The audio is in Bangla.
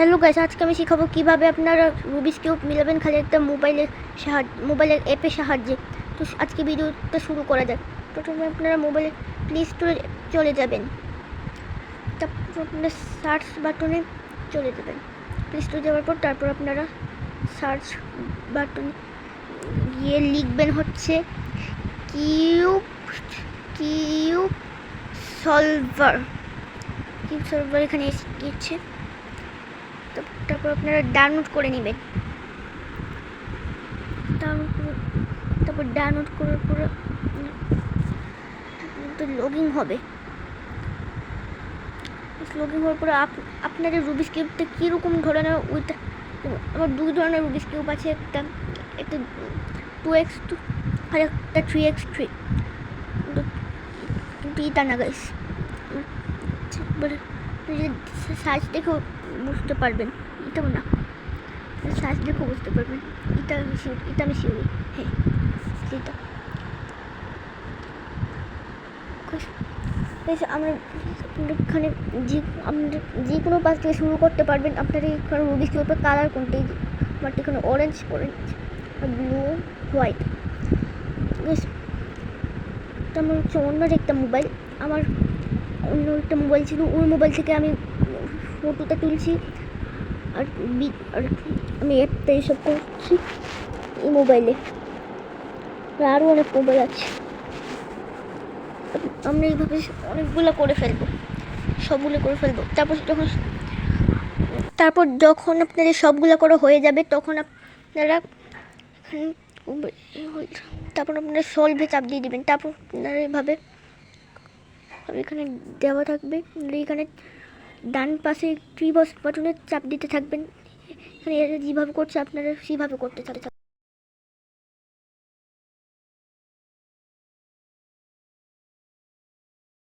হ্যালো গাইস, আজকে আমি শেখাবো কীভাবে আপনারা রুবিস কিউব মিলাবেন খালি একটা মোবাইলের সাহায্য মোবাইলের অ্যাপের সাহায্যে। তো আজকে ভিডিওটা শুরু করা যাক। প্রথমে আপনারা মোবাইলে প্লে স্টোরে চলে যাবেন। তারপর আপনারা সার্চ বাটনে চলে যাবেন। প্লে স্টোরে যাওয়ার পর তারপর আপনারা সার্চ বাটনে গিয়ে লিখবেন হচ্ছে cube cube solver cube solver এখানে এসে তো তারপর আপনারা ডাউনলোড করে নেবেন ডাউনলোড তারপর ডাউনলোড করার পরে তো লগ হবে লগ হওয়ার পরে আপ আপনাদের রুবিস কিউবটা কীরকম ধরনের ওইটা আমার দুই ধরনের রুবিস কিউব আছে একটা একটা টু এক্স টু আর একটা থ্রি এক্স থ্রি কিন্তু না গাইস সাইজ দেখেও বুঝতে পারবেন। এটাও না। সাইজ দেখেও বুঝতে পারবেন। এটা আমি শিওর, এটা আমি শিওরি হ্যাঁ সেটা আমরা এখানে যে আপনাদের যে কোনো পাশ থেকে শুরু করতে পারবেন। আপনার এখানে রুবিস কিউবের কালার কোনটি? আমার এখানে অরেঞ্জ অরেঞ্জ ব্লু হোয়াইট বেশ। আমার হচ্ছে অন্য একটা মোবাইল আমার অন্য একটা মোবাইল ছিল, ওই মোবাইল থেকে আমি ফটোটা তুলছি আর আর আমি অ্যাপটা এইসব করছি এই মোবাইলে। আর আরও অনেক মোবাইল আছে। আমরা এইভাবে অনেকগুলো করে ফেলব, সবগুলো করে ফেলব। তারপর যখন তারপর যখন আপনাদের সবগুলো করে হয়ে যাবে, তখন আপনারা তারপর আপনারা সলভে চাপ দিয়ে দেবেন। তারপর আপনারা এইভাবে এখানে দেওয়া থাকবে। এখানে ডান পাশে থ্রি বস বাটনে চাপ দিতে থাকবেন। এখানে যেভাবে করছে আপনারা সেভাবে করতে থাকবে